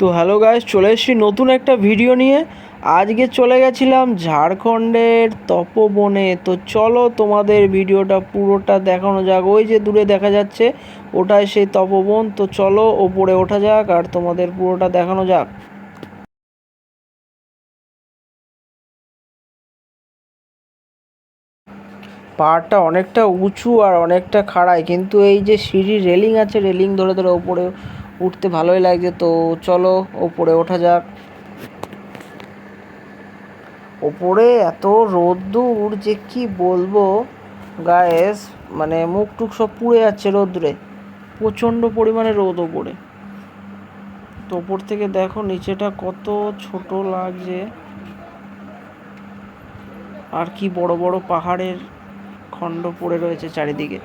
তো hello guys, চলে এসেছি নতুন একটা ভিডিও নিয়ে। আজকে চলে গেছিলাম ঝাড়খণ্ডের তপবনে। তো চলো তোমাদের ভিডিওটা পুরোটা দেখানো যাক। ওই যে দূরে দেখা যাচ্ছে, ওটাই সেই তপবন। তো চলো ওপরে ওঠা যাক আর তোমাদের পুরোটা দেখানো যাক। পাহাড়টা অনেকটা উঁচু আর অনেকটা খাড়াই, কিন্তু এই যে সিঁড়ির রেলিং আছে, রেলিং ধরে ধরে ওপরে উঠতে ভালোই লাগছে, তো চলো ওপরে ওঠা যাক। ওপরে এত রোদ্দুর যে কি বলব? গায়েস মানে মুখ টুক সব পুড়ে যাচ্ছে রোদ্রে প্রচণ্ড পরিমাণে রোদ ওপরে। তো ওপর থেকে দেখো নিচেটা কত ছোট লাগছে। আর কি বড় বড় পাহাড়ের খণ্ড পড়ে রয়েছে চারিদিকে।